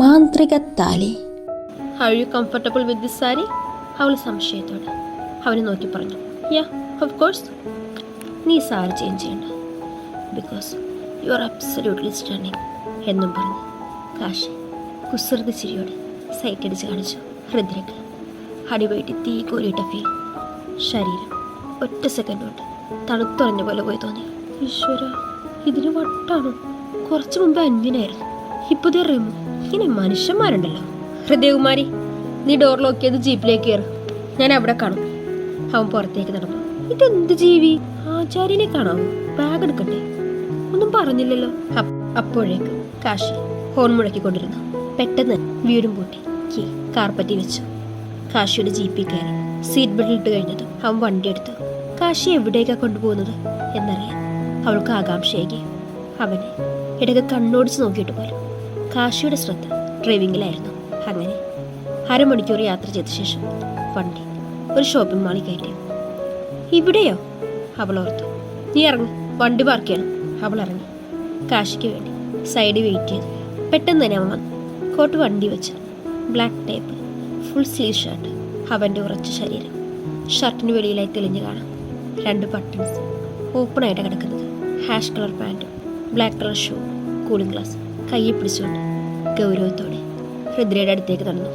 മാന്ത്രിക താലി how you comfortable with this sari അവൾ സംശയത്തോടെ അവനെ നോക്കി പറഞ്ഞു. യാ ഓഫ് കോഴ്സ് നീ സാരി ചേഞ്ച് ചെയ്യണ്ട. Because you are absolutely stunning എന്നും പറഞ്ഞു. കാശി കുസൃതി ചിരിയോടെ സൈറ്റ് അടിച്ച് കാണിച്ചു ഹൃദ്രക്ക് അടിവയറ്റി തീ കോരിയിട്ട ഫീൽ ശരീരം ഒറ്റ സെക്കൻഡ് കൊണ്ട് തണുത്തുറഞ്ഞ പോലെ പോയി തോന്നി. ഈശ്വര ഇതിന് വട്ടാണോ. കുറച്ച് മുമ്പ് അന്യനായിരുന്നു. ഇപ്പൊ ദേ ഇങ്ങനെ മനുഷ്യന്മാരുണ്ടല്ലോ. ഹൃദയകുമാരി നീ ഡോർ ലോക്ക് ചെയ്ത് ജീപ്പിലേക്ക് കയറും ഞാൻ അവിടെ കാണും. അവൻ പുറത്തേക്ക് നടന്നു. ഇതെന്ത് ജീവി? ആചാര്യനെ കാണാമോ ബാഗ് എടുക്കട്ടെ? ഒന്നും പറഞ്ഞില്ലല്ലോ. അപ്പ് അപ്പോഴേക്ക് കാശി ഹോൺ മുഴക്കിക്കൊണ്ടിരുന്നു. പെട്ടെന്ന് വീടും പൂട്ടി. കീ കാർപ്പറ്റി വെച്ചു. കാശിയുടെ ജീപ്പിൽ കയറി. സീറ്റ് ബെൽറ്റ് ഇട്ട് കഴിഞ്ഞതും അവൻ വണ്ടി എടുത്തു. കാശി എവിടേക്കാ കൊണ്ടുപോകുന്നത് എന്നറിയാൻ അവൾക്ക് ആകാംക്ഷയായി അവനെ ഇടയ്ക്ക് കണ്ണോടിച്ച് നോക്കിയിട്ട് പോലും. കാശിയുടെ ശ്രദ്ധ ഡ്രൈവിങ്ങിലായിരുന്നു അങ്ങനെ അരമണിക്കൂർ യാത്ര ചെയ്ത ശേഷം വണ്ടി ഒരു ഷോപ്പിംഗ് മാളിൽ കയറ്റി. ഇവിടെയോ? അവൾ ഓർത്തു. നീ ഇറങ്ങി. വണ്ടി പാർക്ക് ചെയ്യണം. അവൾ ഇറങ്ങി. കാശിക്ക് വേണ്ടി സൈഡ് വെയിറ്റ് ചെയ്തു. പെട്ടെന്ന് തന്നെ അവൻ വന്നു. കോട്ട് വണ്ടി വെച്ച്. Black tape full sleeve shirt അവന്റെ ഉറച്ച ശരീരം. ഷർട്ടിന് വെളിയിലായി തെളിഞ്ഞു കാണാം. രണ്ട് ബട്ടൺസ്. ഓപ്പണായിട്ട് കിടക്കുന്നത്. ഹാഷ് കളർ പാന്റും black colour shoe cooling glass. കയ്യിൽ പിടിച്ചുകൊണ്ട് ഗൗരവത്തോടെ ഹൃദ്രയുടെ അടുത്തേക്ക് നടന്നു.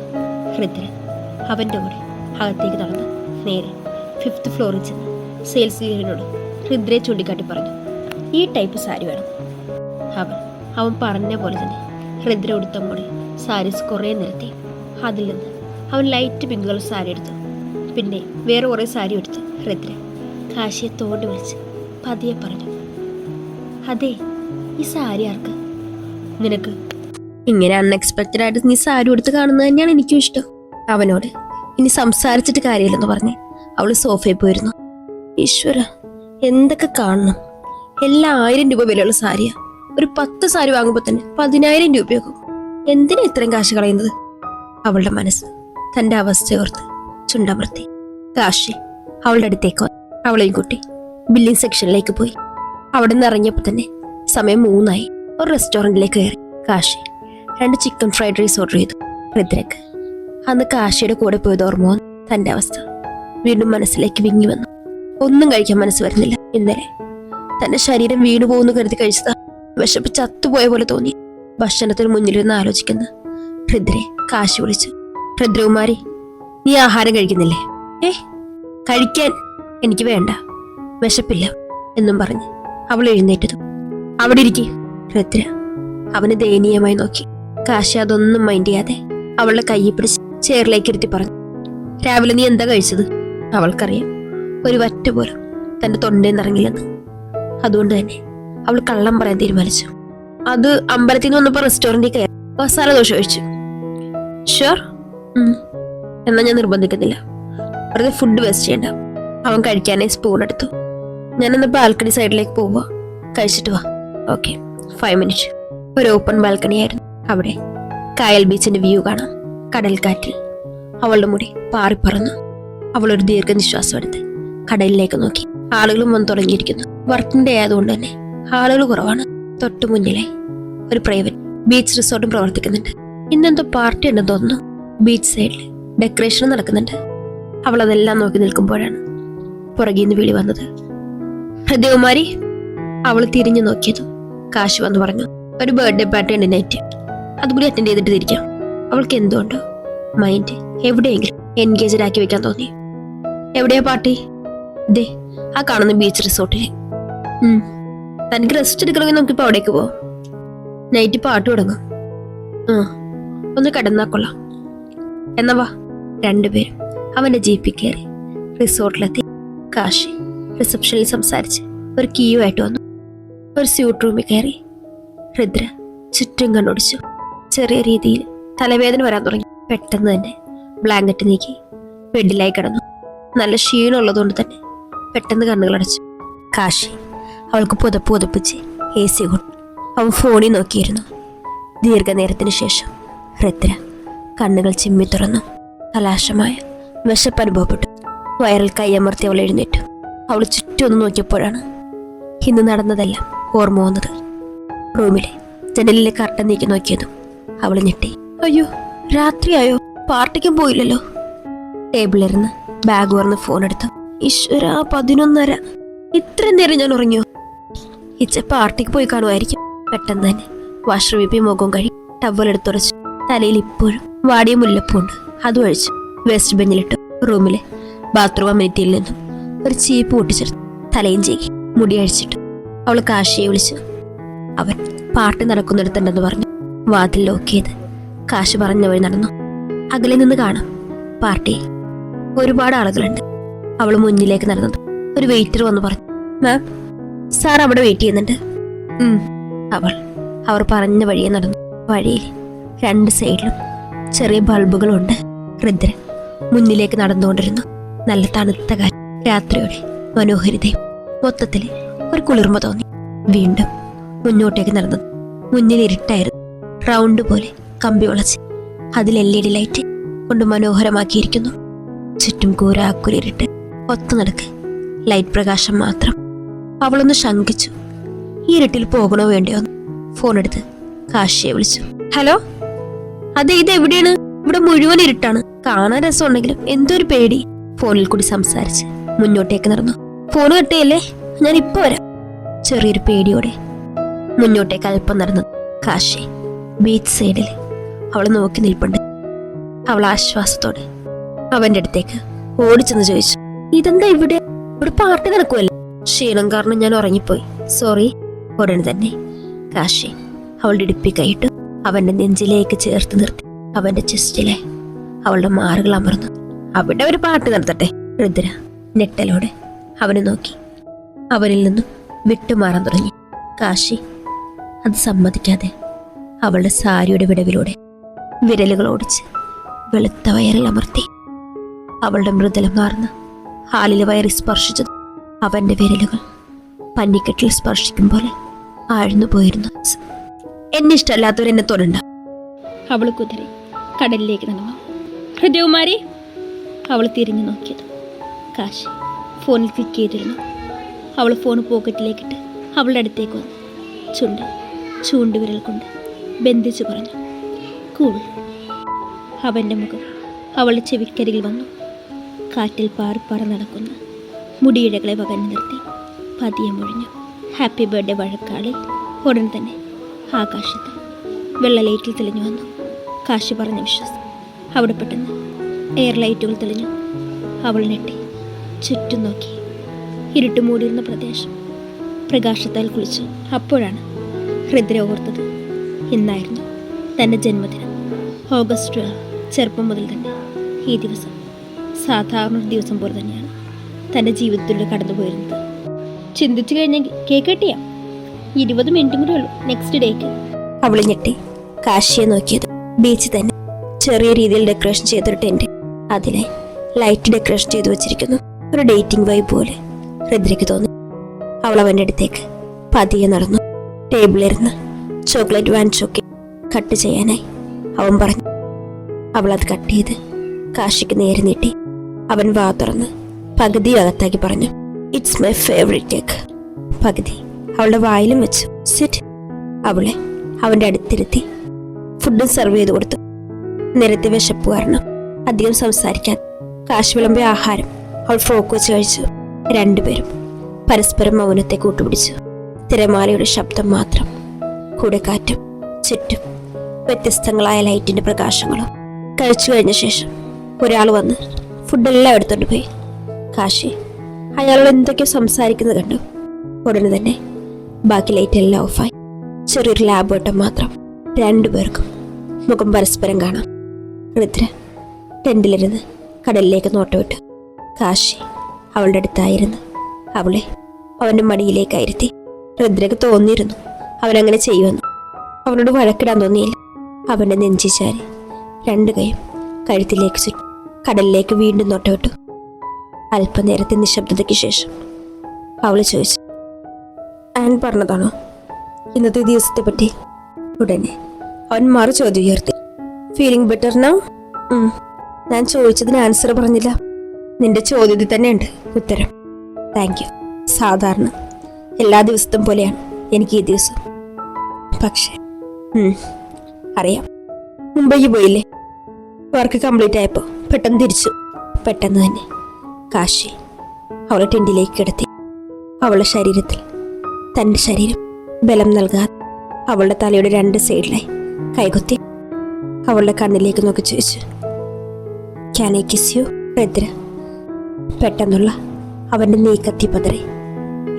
ഹൃദ്ര അവന്റെ കൂടെ അകത്തേക്ക് നടന്നു. നേരെ ഫിഫ്ത്ത് ഫ്ലോറിൽ ചെന്ന്. സെയിൽസ് ഗീറിനോട് ഹൃദ്രയെ ചൂണ്ടിക്കാട്ടി പറഞ്ഞു ഈ ടൈപ്പ് സാരി വേണം. അവൻ അവൻ പറഞ്ഞ പോലെ തന്നെ ഹൃദ്ര ഉടുത്ത മോടെ സാരീസ് കുറേ നിരത്തി. അതിൽ നിന്ന് അവൻ ലൈറ്റ് പിങ്ക് കളർ സാരി എടുത്തു. പിന്നെ വേറെ കുറേ സാരി എടുത്തു ഹൃദ്ര കാശിയെ തോണ്ടി വിളിച്ച് പതിയെ പറഞ്ഞു അതെ ഈ സാരി ആർക്ക്? നിനക്ക് ഇങ്ങനെ അൺഎക്സ്പെക്റ്റഡ് ആയിട്ട് നീ സാരി എടുത്ത് കാണുന്നത് തന്നെയാണ് എനിക്കും ഇഷ്ടം. അവനോട് ഇനി സംസാരിച്ചിട്ട് കാര്യമില്ലെന്ന് പറഞ്ഞ്. അവൾ സോഫയിൽ പോയിരുന്നു. ഈശ്വര എന്തൊക്കെ കാണണം? എല്ലാം ആയിരം രൂപ വിലയുള്ള സാരിയാ. ഒരു പത്ത് സാരി വാങ്ങുമ്പോൾ തന്നെ പതിനായിരം രൂപയാകും. എന്തിനാ ഇത്രയും കാശ് കളയുന്നത്? അവളുടെ മനസ്സ് തന്റെ അവസ്ഥ ഓർത്ത് ചുണ്ടമർത്തി. കാശി. അവളുടെ അടുത്തേക്ക്. അവളെയും കൂട്ടി ബില്ലിംഗ് സെക്ഷനിലേക്ക് പോയി. അവിടെ നിന്ന് ഇറങ്ങിയപ്പോൾ തന്നെ സമയം മൂന്നായി. ഒരു റെസ്റ്റോറന്റിലേക്ക് കയറി. കാശി രണ്ട് ചിക്കൻ ഫ്രൈഡ് റൈസ് ഓർഡർ ചെയ്തു. ഋദ്രക്ക് അന്ന് കാശിയുടെ കൂടെ പോയത് ഓർമ്മ തന്റെ അവസ്ഥ. വീണ്ടും മനസ്സിലേക്ക് വിങ്ങി വന്നു. ഒന്നും കഴിക്കാൻ മനസ്സ് വരുന്നില്ല. ഇന്നലെ തന്റെ ശരീരം വീണു പോകുന്നു കരുതി കഴിച്ചതാ. വിശപ്പ് ചത്തുപോയ പോലെ തോന്നി. ഭക്ഷണത്തിന് മുന്നിലിരുന്ന് ആലോചിക്കുന്നു. ഹൃദ്രെ കാശി വിളിച്ചു. ഹൃദ്രകുമാരി നീ ആഹാരം കഴിക്കുന്നില്ലേ? ഏ കഴിക്കാൻ എനിക്ക് വേണ്ട. വിശപ്പില്ല എന്നും പറഞ്ഞ് അവൾ എഴുന്നേറ്റതും. അവിടെ ഇരിക്കെ. ഹൃദ്ര അവന് ദയനീയമായി നോക്കി. കാശി അതൊന്നും മൈൻഡ് ചെയ്യാതെ അവളുടെ കൈ പിടിച്ച് ചെയറിലേക്ക് ഇരുത്തി പറഞ്ഞു. രാവിലെ നീ എന്താ കഴിച്ചത്? അവൾക്കറിയാം. ഒരു വറ്റ പോലും തന്റെ തൊണ്ടയിൽ നിറങ്ങില്ലെന്ന് അതുകൊണ്ട് തന്നെ അവൾ കള്ളം പറയാൻ തീരുമാനിച്ചു. അത് അമ്പലത്തിൽ നിന്ന് വന്നപ്പോ റെസ്റ്റോറന്റിൽ കയറി മസാല ദോശ കഴിച്ചു. ഷുവർ എന്നാ ഞാൻ നിർബന്ധിക്കുന്നില്ല. വെറുതെ ഫുഡ് വേസ്റ്റ് ചെയ്യണ്ട. അവൻ കഴിക്കാനേ സ്പൂൺ എടുത്തു. ഞാനെന്നാ ബാൽക്കണി സൈഡിലേക്ക് പോവുക കഴിച്ചിട്ട് വാ. ഓക്കെ ഫൈവ് മിനിറ്റ് ഒരു ഓപ്പൺ ബാൽക്കണി ആയിരുന്നു. അവിടെ കായൽ ബീച്ചിന്റെ വ്യൂ കാണാം. കടൽക്കാറ്റിൽ അവളുടെ മുടി പാറിപ്പറന്നു അവൾ ഒരു ദീർഘനിശ്വാസം എടുത്ത് കടലിലേക്ക് നോക്കി. ആളുകളും വന്നു തുടങ്ങിയിരിക്കുന്നു. വർക്കിംഗ് ആയതുകൊണ്ട് തന്നെ ആളുകൾ കുറവാണ്. തൊട്ടു മുന്നിലെ ഒരു പ്രൈവറ്റ് ബീച്ച് റിസോർട്ടും പ്രവർത്തിക്കുന്നുണ്ട്. ഇന്നെന്തോ പാർട്ടി ഉണ്ടെന്ന് തോന്നുന്നു. ബീച്ച് സൈഡിൽ ഡെക്കറേഷൻ നടക്കുന്നുണ്ട്. അവൾ അതെല്ലാം നോക്കി നിൽക്കുമ്പോഴാണ് പുറകിൽ നിന്ന് വിളി വന്നത്. ഹൃദയകുമാരി അവൾ തിരിഞ്ഞു നോക്കിയതും കാശ് വന്ന് പറഞ്ഞു. ഒരു ബർത്ത്ഡേ പാർട്ടി ഉണ്ട് നൈറ്റ് അതുകൂടി അറ്റൻഡ് ചെയ്തിട്ട് തിരിക്കാം. അവൾക്ക് എന്തുകൊണ്ടോ മൈൻഡ് എവിടെയെങ്കിലും എൻഗേജഡ് ആക്കി വെക്കാൻ തോന്നി. എവിടെയാ പാർട്ടി ദേ ആ കാണുന്ന ബീച്ച് റിസോർട്ടിൽ തനിക്ക് റെസ്റ്റ് എടുക്കണമെങ്കിൽ നമുക്കിപ്പോൾ അവിടേക്ക് പോവാം. നൈറ്റ് പാട്ട് തുടങ്ങും. ആ ഒന്ന് കിടന്നാ കൊള്ളാം. എന്നാ വാ രണ്ടുപേരും അവന്റെ ജീപ്പിൽ കയറി റിസോർട്ടിലെത്തി കാശി റിസപ്ഷനിൽ സംസാരിച്ച് ഒരു കീയുമായിട്ട് വന്നു. ഒരു സ്യൂട്ട് റൂമിൽ കയറി. ഹൃദ്ര ചുറ്റും കണ്ണൊടിച്ചു. ചെറിയ രീതിയിൽ തലവേദന വരാൻ തുടങ്ങി. പെട്ടെന്ന് തന്നെ ബ്ലാങ്കറ്റ് നീക്കി ബെഡിലായി കിടന്നു. നല്ല ക്ഷീണമുള്ളതുകൊണ്ട് തന്നെ പെട്ടെന്ന് കണ്ണുകൾ അടച്ചു. കാശി അവൾക്ക് പുതപ്പ് പുതപ്പിച്ച് എ സി കൊണ്ടു അവൻ ഫോണിൽ നോക്കിയിരുന്നു. ദീർഘനേരത്തിന് ശേഷം ഹൃദ്ര കണ്ണുകൾ ചിമ്മി തുറന്നു. കലാശമായ വിശപ്പ് അനുഭവപ്പെട്ടു. വയറിൽ കൈയമർത്തി അവൾ എഴുന്നേറ്റു. അവൾ ചുറ്റും ഒന്ന് നോക്കിയപ്പോഴാണ് ഇന്ന് നടന്നതെല്ലാം ഓർമ്മ വന്നത്. റൂമിലെ ജനലിലെ കർട്ടൻ നീക്കി നോക്കിയതും അവൾ ഞെട്ടി. അയ്യോ രാത്രിയായോ? പാർട്ടിക്കും പോയില്ലല്ലോ. ടേബിളിരുന്ന് ബാഗ് തുറന്ന് ഫോൺ എടുത്തു. ഈശ്വര പതിനൊന്നര. ഇത്രയും നേരം ഞാൻ ഉറങ്ങിയോ? ഇച്ച പാർട്ടിക്ക് പോയി കാണുമായിരിക്കും. പെട്ടെന്ന് തന്നെ വാഷ്റൂമിൽ പോയി മുഖം കഴി ടവൽ എടുത്തുറച്ചു തലയിൽ ഇപ്പോഴും വാടിയ മുല്ലപ്പൂണ്ട് അത് ഒഴിച്ചു വേസ്റ്റ് ബെഞ്ചിലിട്ടു റൂമിലെ ബാത്റൂം അമിനിറ്റിയിൽ നിന്നും ഒരു ചീപ്പ് പൊട്ടിച്ചെടുത്തു തലയും ചെയ്യി മുടി അഴിച്ചിട്ടു. അവൾ കാശിയെ വിളിച്ചു. അവൻ പാർട്ടി നടക്കുന്നിടത്തുണ്ടെന്ന് പറഞ്ഞു. വാതിൽ ലോക്ക് കാശ് പറഞ്ഞ വഴി നടന്നു. അകലെ നിന്ന് കാണാം. പാർട്ടി. ഒരുപാട് ആളുകളുണ്ട്. അവൾ മുന്നിലേക്ക് നടന്നത്. ഒരു വെയിറ്റർ വന്ന് പറഞ്ഞു മാം സാർ അവിടെ വെയിറ്റ് ചെയ്യുന്നുണ്ട്. അവൾ അവർ പറഞ്ഞ വഴിയെ നടന്നു. വഴിയിൽ രണ്ട് സൈഡിലും ചെറിയ ബൾബുകളുണ്ട്. രുദ്രൻ മുന്നിലേക്ക് നടന്നുകൊണ്ടിരുന്നു. നല്ല തണുത്ത കാറ്റ്. രാത്രിയോടെ മനോഹരിതയും മൊത്തത്തിൽ ഒരു കുളിർമ തോന്നി. വീണ്ടും മുന്നോട്ടേക്ക് നടന്നു മുന്നിൽ ഇരുട്ടായിരുന്നു. റൗണ്ട് പോലെ കമ്പി വളച്ച് അതിൽ എൽ ഇ ഡി ലൈറ്റ് കൊണ്ട് മനോഹരമാക്കിയിരിക്കുന്നു. ചുറ്റും കൂരാക്കുലിരിട്ട് ഒത്തു നടക്ക്. ലൈറ്റ് പ്രകാശം മാത്രം. അവളൊന്ന് ശങ്കിച്ചു ഈ ഇരുട്ടിൽ പോകണോ വേണ്ടിയോ ഫോൺ എടുത്ത് കാശിയെ വിളിച്ചു. ഹലോ അതെ ഇത് എവിടെയാണ്? ഇവിടെ മുഴുവൻ ഇരുട്ടാണ്. കാണാൻ രസമുണ്ടെങ്കിലും എന്തോ ഒരു പേടി ഫോണിൽ കൂടി സംസാരിച്ച് മുന്നോട്ടേക്ക് നടന്നു. ഫോൺ കട്ടയല്ലേ? ഞാൻ ഇപ്പൊ വരാം. ചെറിയൊരു പേടിയോടെ മുന്നോട്ടേക്ക് അല്പം നടന്നു കാശി ബീച്ച് സൈഡിൽ അവൾ നോക്കി നിൽപ്പുണ്ട്. അവൾ ആശ്വാസത്തോടെ അവന്റെ അടുത്തേക്ക് ഓടിച്ചെന്ന് ചോദിച്ചു ഇതെന്താ ഇവിടെ? ഇവിടെ പാർട്ടി നടക്കുമല്ലോ ക്ഷീണം കാരണം ഞാൻ ഉറങ്ങിപ്പോയി. സോറി ഉടനെ തന്നെ. കാശി അവളുടെ ഇടുപ്പി കൈയിട്ട് അവന്റെ നെഞ്ചിലേക്ക് ചേർത്ത് നിർത്തി അവന്റെ ചെസ്റ്റിലെ അവളുടെ മാറുകൾ അമർന്നു. അവിടെ ഒരു പാട്ട് നടത്തട്ടെ രുദ്ര ഞെട്ടലോടെ അവനെ നോക്കി. അവനിൽ നിന്നും വിട്ടുമാറാൻ തുടങ്ങി. കാശി അത് സമ്മതിക്കാതെ അവളുടെ സാരിയുടെ വിടവിലൂടെ വിരലുകൾ ഓടിച്ച് വെളുത്ത വയറിൽ അമർത്തി. അവളുടെ മൃദുലമാർന്ന ഹാലിലെ വയറി സ്പർശിച്ചത് അവന്റെ വിരലുകൾ പന്നിക്കെട്ടിൽ സ്പർശിക്കും പോലെ ആഴ്ന്നു പോയിരുന്നു. എന്നെ ഇഷ്ടമല്ലാത്തവർ എന്നെ തൊടണ്ട. അവൾ കുതിരി കടലിലേക്ക് നടന്നു. ഹൃദയകുമാരി അവൾ തിരിഞ്ഞു നോക്കിയത്. കാശി ഫോണിൽ ക്ലിക്ക് ചെയ്തിരുന്നു. അവൾ ഫോൺ പോക്കറ്റിലേക്കിട്ട് അവളുടെ അടുത്തേക്ക് വന്നു. ചുണ്ട് ചൂണ്ടുവിരൽ കൊണ്ട് ബന്ധിച്ചു പറഞ്ഞു. കൂൾ. അവന്റെ മുഖം അവളുടെ ചെവിക്കരികിൽ വന്നു. കാറ്റിൽ പാറിപ്പാറ നടക്കുന്ന മുടിയിഴകളെ വകഞ്ഞു നിർത്തി പതിയെ മുഴിഞ്ഞു. Happy birthday വഴക്കാളി. ഉടൻ തന്നെ ആകാശത്ത് വെള്ളലൈറ്റിൽ തെളിഞ്ഞു വന്നു. കാശി പറഞ്ഞ വിശ്വാസം അവിടെ പെട്ടെന്ന് എയർ ലൈറ്റുകൾ തെളിഞ്ഞു. അവൾ നെട്ടി ചുറ്റും നോക്കി. ഇരുട്ട് മൂടിയിരുന്ന പ്രദേശം പ്രകാശത്താൽ കുളിച്ചു. അപ്പോഴാണ് ഹൃദ്ര ഓർത്തത്. ഇന്നായിരുന്നു തന്റെ ജന്മദിനം. ഓഗസ്റ്റ് ട്വൽവ് ചെറുപ്പം മുതൽ തന്നെ ഈ ദിവസം സാധാരണ ഒരു ദിവസം പോലെ തന്നെയാണ് തന്റെ ജീവിതത്തിലൂടെ കടന്നു പോയിരുന്നത്. ചിന്തിച്ചു കഴിഞ്ഞെങ്കിൽ കേക്ക് കെട്ടിയാ? ഇരുപത് മിനിറ്റും കൂടെ ഉള്ളൂ നെക്സ്റ്റ് ഡേക്ക്. അവൾ ഞെട്ടി. കാശിയെ നോക്കിയത്. ബീച്ച് തന്നെ ചെറിയ രീതിയിൽ ഡെക്കറേഷൻ ചെയ്തൊരു ടെന്റ്. അതിലെ ലൈറ്റ് ഡെക്കറേഷൻ ചെയ്തു വെച്ചിരിക്കുന്നു. ഒരു ഡേറ്റിംഗ് വൈബ് പോലെ ഹൃദ്രയ്ക്ക് തോന്നി. അവൾ അവന്റെ അടുത്തേക്ക് പതിയെ നടന്നു. ടേബിളിലിരുന്ന് ചോക്ലേറ്റ് വാങ്ങിച്ചൊക്കെ ചോക്കി കട്ട് ചെയ്യാനായി. അവൻ പറഞ്ഞു അവൾ അത് കട്ട് ചെയ്ത് കാശിക്ക് നേരെ നീട്ടി. അവൻ വാ തുറന്ന് പകുതി അകത്താക്കി പറഞ്ഞു ഇറ്റ്സ് മൈ ഫേവറേറ്റ് കേക്ക് പകുതി അവളുടെ വായിലും വെച്ചു. സിറ്റ് അവളെ അവന്റെ അടുത്തിരുത്തി ഫുഡും സെർവ് ചെയ്ത് കൊടുത്തു. നിരത്തി വിശപ്പ് കാരണം അധികം സംസാരിക്കാൻ കാശ് വിളമ്പിയ ആഹാരം അവൾ ഫ്രോക്ക് വെച്ച് കഴിച്ചു. രണ്ടുപേരും പരസ്പരം മൗനത്തെ കൂട്ടുപിടിച്ചു. തിരമാലയുടെ ശബ്ദം മാത്രം കൂടെ കാറ്റും ചുറ്റും വ്യത്യസ്തങ്ങളായ ലൈറ്റിന്റെ പ്രകാശങ്ങളും കഴിച്ചു കഴിഞ്ഞ ശേഷം ഒരാൾ വന്ന് ഫുഡെല്ലാം എടുത്തോണ്ട് പോയി. കാശി അയാളോട് എന്തൊക്കെയോ സംസാരിക്കുന്നത് കണ്ടു. ഉടനെ തന്നെ ബാക്കി ലൈറ്റ് എല്ലാം ഓഫായി. ചെറിയൊരു ലാബ് വട്ടം മാത്രം രണ്ടുപേർക്കും മുഖം പരസ്പരം കാണാം. ഋദ്ര ടെന്റിലിരുന്ന് കടലിലേക്ക് നോട്ടമിട്ടു കാശി അവളുടെ അടുത്തായിരുന്നു. അവളെ അവന്റെ മടിയിലേക്കായിരുത്തി രുദ്രക്ക് തോന്നിയിരുന്നു. അവനങ്ങനെ ചെയ്യുമെന്ന്. അവനോട് വഴക്കിടാൻ തോന്നിയില്ല. അവന്റെ നെഞ്ചിച്ചാരി രണ്ടു കൈയും കഴുത്തിലേക്ക് ചുറ്റും കടലിലേക്ക് വീണ്ടും നോട്ടവിട്ടു അല്പനേരത്തെ നിശബ്ദതയ്ക്ക് ശേഷം അവൾ ചോദിച്ചു ആൻ പറഞ്ഞതാണോ? ഇന്നത്തെ ദിവസത്തെ പറ്റി? ഉടനെ. അവൻ മറു ചോദ്യം ഉയർത്തി. ഫീലിംഗ് ബെറ്റർ നൗ ഞാൻ ചോദിച്ചതിന് ആൻസർ പറഞ്ഞില്ല. നിന്റെ ചോദ്യത്തിൽ തന്നെയുണ്ട് ഉത്തരം. താങ്ക് യു സാധാരണ എല്ലാ ദിവസത്തും പോലെയാണ് എനിക്ക് ഈ ദിവസം. പക്ഷേ. അറിയാം. മുംബൈക്ക് പോയില്ലേ? വർക്ക് കംപ്ലീറ്റ് ആയപ്പോൾ പെട്ടെന്ന് തിരിച്ചു. പെട്ടെന്ന് തന്നെ കാശി അവളെ ടെന്റിലേക്ക് കിടത്തി. അവളുടെ ശരീരത്തിൽ തന്റെ ശരീരം ബലം നൽകാതെ അവളുടെ തലയുടെ രണ്ട് സൈഡിലായി കൈകുത്തി അവളുടെ കണ്ണിലേക്ക് നോക്കി ചോദിച്ചു can I kiss you Rudra? പെട്ടെന്നുള്ള അവന്റെ നീക്കത്തി പതറി.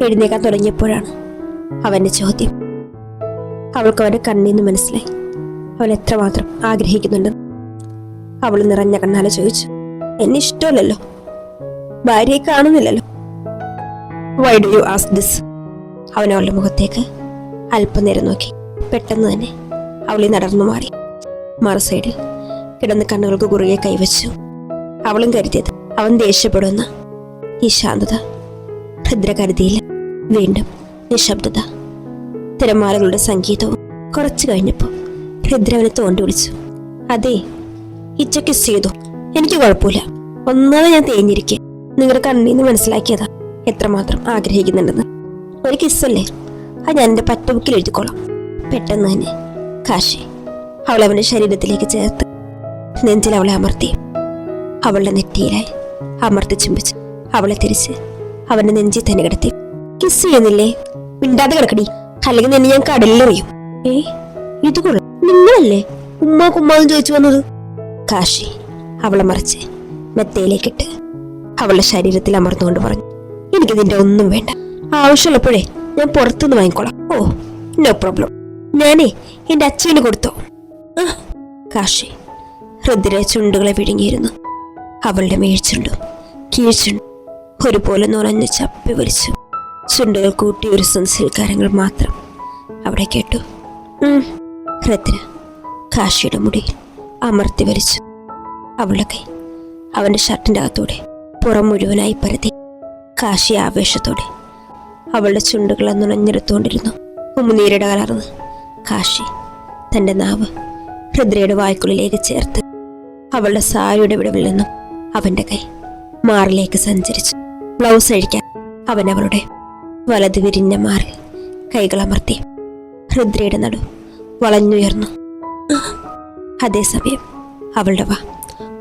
എഴുന്നേക്കാൻ തുടങ്ങിയപ്പോഴാണ് അവന്റെ ചോദ്യം അവൾക്ക് അവന്റെ കണ്ണീന്ന് മനസ്സിലായി. അവൻ എത്രമാത്രം ആഗ്രഹിക്കുന്നുണ്ട്. അവൾ നിറഞ്ഞ കണ്ണാലെ ചോദിച്ചു എന്നെ ഇഷ്ടമല്ലല്ലോ. ഭാര്യയെ കാണുന്നില്ലല്ലോ. Why do you ask this അവൻ അവളുടെ മുഖത്തേക്ക് അല്പനേരം നോക്കി. പെട്ടെന്ന് തന്നെ അവളി നടന്നു മാറി. മറു സൈഡിൽ കിടന്ന് കണ്ണുകൾക്ക് കുറുകെ കൈവച്ചു. അവളും കരുതിയത് അവൻ ദേഷ്യപ്പെടുന്ന ഈ ശാന്തത ഭദ്ര കരുതിയില്ല വീണ്ടും നിശബ്ദത തിരമാലകളുടെ സംഗീതവും. കുറച്ചു കഴിഞ്ഞപ്പോൾ രുദ്രവനെ തോണ്ടി വിളിച്ചു. അതെ ഇച്ച കിസ് ചെയ്തു. എനിക്ക് കുഴപ്പമില്ല. ഒന്നാമത് ഞാൻ തേഞ്ഞിരിക്കെ. നിങ്ങളുടെ കണ്ണീന്ന് മനസ്സിലാക്കിയതാ എത്രമാത്രം ആഗ്രഹിക്കുന്നുണ്ടെന്ന്. ഒരു കിസ്സല്ലേ? അത് ഞാൻ എന്റെ പറ്റബുക്കിൽ എഴുതിക്കോളാം. പെട്ടെന്ന് തന്നെ. കാശി അവൾ അവന്റെ ശരീരത്തിലേക്ക് ചേർത്ത് നെഞ്ചിൽ അവളെ അമർത്തി. അവളുടെ നെറ്റിയിലായി അമർത്തി ചുംബിച്ച്. അവളെ തിരിച്ച് അവന്റെ നെഞ്ചിൽ തന്നെ കിടത്തി. കിസ് ചെയ്യുന്നില്ലേ? മിണ്ടാതെ കിടക്കടി. അല്ലെങ്കിൽ നിന്നെ ഞാൻ കടലിലെറിയും ഏ ഇത് കൊള്ളാം. നിങ്ങളല്ലേ ഉമ്മ കുമ്മാന്ന് ചോദിച്ചു വന്നത്? കാശി അവളെ മറിച്ച് മെത്തയിലേക്കിട്ട് അവളുടെ ശരീരത്തിൽ അമർന്നുകൊണ്ട് പറഞ്ഞു എനിക്ക് നിന്റെ ഒന്നും വേണ്ട. ആവശ്യമുള്ളപ്പോഴേ ഞാൻ പുറത്തുനിന്ന് വാങ്ങിക്കോളാം. ഓ നോ പ്രോബ്ലം ഞാനേ എന്റെ അച്ഛന് കൊടുത്തോ. കാശി ഹൃദ്ര ചുണ്ടുകളെ വിഴുങ്ങിയിരുന്നു. അവളുടെ മേഴ്ചുണ്ടും കീഴ്ചുണ്ടും ഒരുപോലെ നുറഞ്ഞ് ചപ്പി വലിച്ചു. ചുണ്ടുകൾ കൂട്ടി ഒരു സംസ്കാരങ്ങൾ മാത്രം. അവിടെ കേട്ടു. രത്ന കാശിയുടെ മുടിയിൽ അമർത്തി വലിച്ചു അവളുടെ കൈ അവന്റെ ഷർട്ടിന്റെ അകത്തൂടെ പുറം മുഴുവനായി പരതി കാശി ആവേശത്തോടെ അവളുടെ ചുണ്ടുകൾ നുണഞ്ഞെടുത്തുകൊണ്ടിരുന്നു. ഉമ്മുനീരുടെ കലർന്ന് കാശി തന്റെ നാവ് ഹൃദ്രയുടെ വായ്ക്കുള്ളിലേക്ക് ചേർത്ത് അവളുടെ സാരിയുടെ വിടവിൽ നിന്നും അവന്റെ കൈ മാറിലേക്ക് സഞ്ചരിച്ചു. ബ്ലൗസ് അഴിക്കാൻ അവൻ അവളുടെ വലത് വിരിഞ്ഞ മാറിൽ കൈകളമർത്തി ഹൃദ്രയുടെ നടു വളഞ്ഞുയർന്നു. അതേസമയം അവളുടെ വാ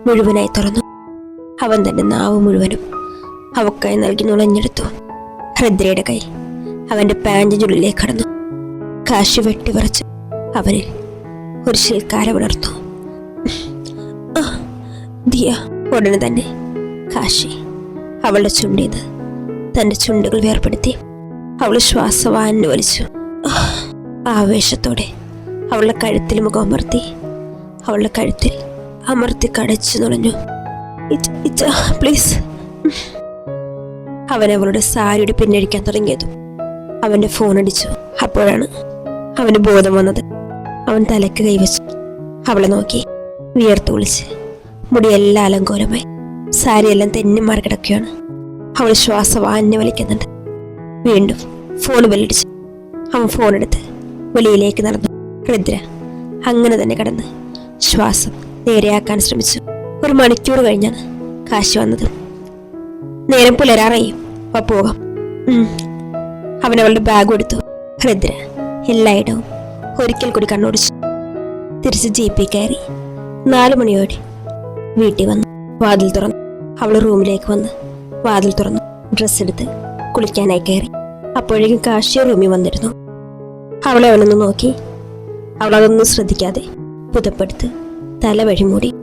മുഴുവനായി തുറന്നു. അവൻ തന്റെ നാവ് മുഴുവനും അവക്കായി നൽകി നുളഞ്ഞെടുത്തു. ഹൃദ്രയുടെ കൈ അവന്റെ പാന്റിനുള്ളിലേക്ക് കടന്നു. കാശി വെട്ടിവറച്ച് അവനിൽ ഒരു ശിൽക്കാര വിളർത്തു ദിയ ഉടനെ തന്നെ കാശി അവളുടെ ചുണ്ടിന്ന് തന്റെ ചുണ്ടുകൾ വേർപ്പെടുത്തി അവൾ ശ്വാസവാനു വലിച്ചു ആവേശത്തോടെ അവളുടെ കഴുത്തിൽ മുഖം അമർത്തി അവളുടെ കഴുത്തിൽ അമർത്തി കടച്ചു നുണഞ്ഞു. "ഇച്ച- ഇച്ച, പ്ലീസ്. അവൻ അവളുടെ സാരിയുടെ പിന്നഴിക്കാൻ തുടങ്ങിയതും. അവന്റെ ഫോൺ അടിച്ചു. അപ്പോഴാണ് അവന് ബോധം വന്നത്. അവൻ തലക്ക് കൈവച്ചു. അവളെ നോക്കി വിയർത്തു വിളിച്ച് മുടിയെല്ലാം അലങ്കോലമായി സാരിയെല്ലാം തെന്നി മറികടക്കുകയാണ്. അവൾ ശ്വാസവാന്യ വലിക്കുന്നുണ്ട് വീണ്ടും ഫോൺ ബെല്ലടിച്ചു അവൻ ഫോൺ എടുത്ത് വെളിയിലേക്ക് നടന്നു. രുദ്ര അങ്ങനെ തന്നെ കടന്ന് ശ്വാസം നേരെയാക്കാൻ ശ്രമിച്ചു. ഒരു മണിക്കൂർ കഴിഞ്ഞാണ് കാശി വന്നത്. നേരം പുലരാറായി. അപ്പോൾ പോകാം. അവൻ അവളുടെ ബാഗ് എടുത്തു. രുദ്ര എല്ലായിടവും ഒരിക്കൽ കൂടി കണ്ണോടിച്ചു. തിരിച്ച് ജീപ്പിൽ കയറി നാലു മണിയോടെ വീട്ടിൽ വന്നു. വാതിൽ തുറന്നു. അവൾ റൂമിലേക്ക് വന്ന് വാതിൽ തുറന്നു. ഡ്രസ്സ് എടുത്ത് കുളിക്കാനായി കയറി. അപ്പോഴേക്കും കാശിയ റൂമിൽ വന്നിരുന്നു. അവളെ അവനൊന്ന് നോക്കി. അവളതൊന്നും ശ്രദ്ധിക്കാതെ പുതപ്പെടുത്ത് തല വഴിമൂടി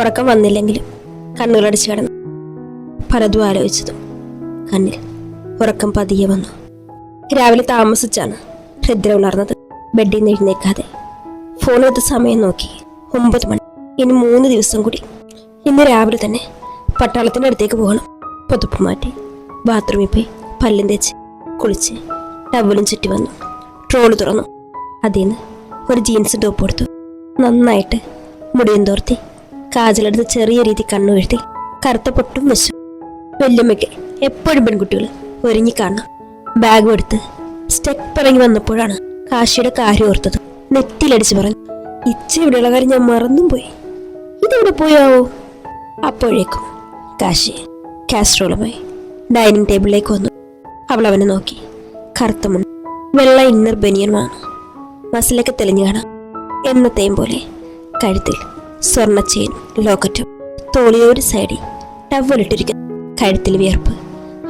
ഉറക്കം വന്നില്ലെങ്കിലും കണ്ണുകളടിച്ച് കിടന്നു. പലതും ആലോചിച്ചതും കണ്ണിൽ ഉറക്കം പതിയെ വന്നു. രാവിലെ താമസിച്ചാണ് ഹൃദ്ര ഉണർന്നത്. ബെഡിൽ നിന്ന് എഴുന്നേക്കാതെ ഫോണെടുത്ത സമയം നോക്കി. ഒമ്പത് മണി. ഇനി മൂന്ന് ദിവസം കൂടി. ഇന്ന് രാവിലെ തന്നെ പട്ടാളത്തിന്റെ അടുത്തേക്ക് പോകണം. പുതുപ്പ് മാറ്റി. ബാത്റൂമിൽ പോയി പല്ലും തേച്ച്. കുളിച്ച് ടവലും ചുറ്റി വന്നു. ട്രോൾ തുറന്നു. അതിൽ നിന്ന് ഒരു ജീൻസ് ടോപ്പ് എടുത്തു നന്നായിട്ട് മുടിയും തോർത്തി കാജലെടുത്ത് ചെറിയ രീതി കണ്ണു വീഴ്ത്തി കറുത്ത പൊട്ടും വെച്ചു. വല്യമ്മയ്ക്ക് എപ്പോഴും പെൺകുട്ടികൾ ഒരുങ്ങി കാണണം. ബാഗും എടുത്ത് സ്റ്റെപ്പ് ഇറങ്ങി വന്നപ്പോഴാണ് കാശിയുടെ കാര്യം ഓർത്തത്. നെറ്റിലടിച്ച് പറഞ്ഞു ഇച്ച ഇവിടെയുള്ള കാര്യം ഞാൻ മറന്നും പോയി ഇതെവിടെ പോയാവോ? അപ്പോഴേക്കും കാശി കാസ്ട്രോളുമായി ഡൈനിങ് ടേബിളിലേക്ക് വന്നു. അവൾ അവനെ നോക്കി. കറുത്ത മുണ്ട് വെള്ള ഇന്നർ ബനിയനുമാണ് മസിലൊക്കെ തെളിഞ്ഞു കാണാം. എന്നത്തെയും പോലെ. കഴുത്തിൽ സ്വർണ ലോക്കറ്റും. തോളിയൊരു സൈഡിൽ ടവലിട്ടിരിക്കുന്നു കഴുത്തിൽ വിയർപ്പ്.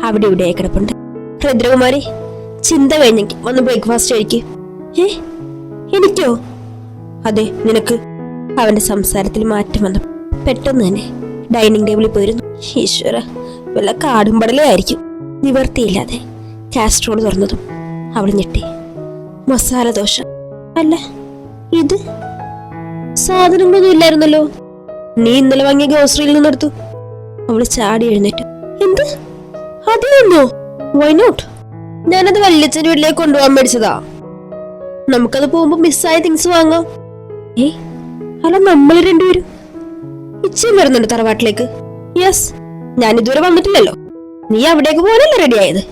അവിടെ ഇവിടെ കിടപ്പുണ്ട്. രുദ്രകുമാരി ചിന്ത കഴിഞ്ഞെങ്കിൽ വന്ന് ബ്രേക്ക്ഫാസ്റ്റ് കഴിക്ക്. ഏ? എനിക്കോ? അതെ നിനക്ക്. അവന്റെ സംസാരത്തിൽ മാറ്റം വന്നു. പെട്ടെന്ന് തന്നെ ഡൈനിങ് ടേബിളിൽ പോയിരുന്നു. ഈശ്വര വല്ല കാടുംപടലേ ആയിരിക്കും. നിവർത്തിയില്ലാതെ കാസ്ട്രോൾ തുറന്നതും അവൾ ഞെട്ടി. മസാല ദോശ. അല്ല ഇത്? സാധനങ്ങളൊന്നും ഇല്ലായിരുന്നല്ലോ. നീ ഇന്നലെ വാങ്ങിയ ഗ്രോസറിയിൽ നിന്നെടുത്തു. അവൾ ചാടി എഴുന്നേറ്റു. എന്ത്? അതിലൊന്നോ വൈ നോട്ട് ഞാനത് വല്യച്ഛന്റെ വീട്ടിലേക്ക് കൊണ്ടുപോകാൻ മേടിച്ചതാ. നമുക്കത് പോകുമ്പോ മിസ്സായ തിങ്സ് വാങ്ങാം. ഏ അല്ല നമ്മൾ രണ്ടുപേരും. ഇച്ചയും വരുന്നുണ്ട് തറവാട്ടിലേക്ക്. യെസ് ഞാൻ ഇതുവരെ വന്നിട്ടില്ലല്ലോ. നീ അവിടേക്ക് പോകാനല്ലേ ആയത്?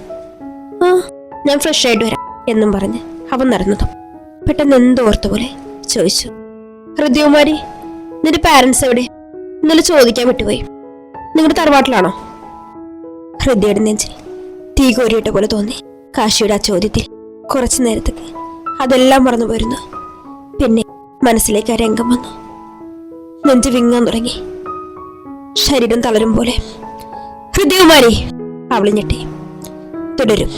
ആ ഞാൻ ഫ്രഷ് ആയിട്ട് വരാം എന്നും പറഞ്ഞ് അവൻ നടന്നതും. പെട്ടെന്ന് എന്തോർത്ത പോലെ ചോദിച്ചു. ഹൃദയകുമാരി നിന്റെ പാരൻസ് എവിടെ? ഇന്നലെ ചോദിക്കാൻ വിട്ടുപോയി. നിങ്ങളുടെ തറവാട്ടിലാണോ? ഹൃദയയുടെ നെഞ്ചിൽ തീ കോരിയിട്ട പോലെ തോന്നി കാശിയുടെ ആ ചോദ്യത്തിൽ കുറച്ചു നേരത്തേക്ക് അതെല്ലാം മറന്നു പോയിരുന്നു. പിന്നെ മനസ്സിലേക്ക് ആ രംഗം വന്നു. നെഞ്ച് വിങ്ങാൻ തുടങ്ങി. ശരീരം തളരും പോലെ. ഹൃദയകുമാരി! അവൾ ഞെട്ടി. തുടരും.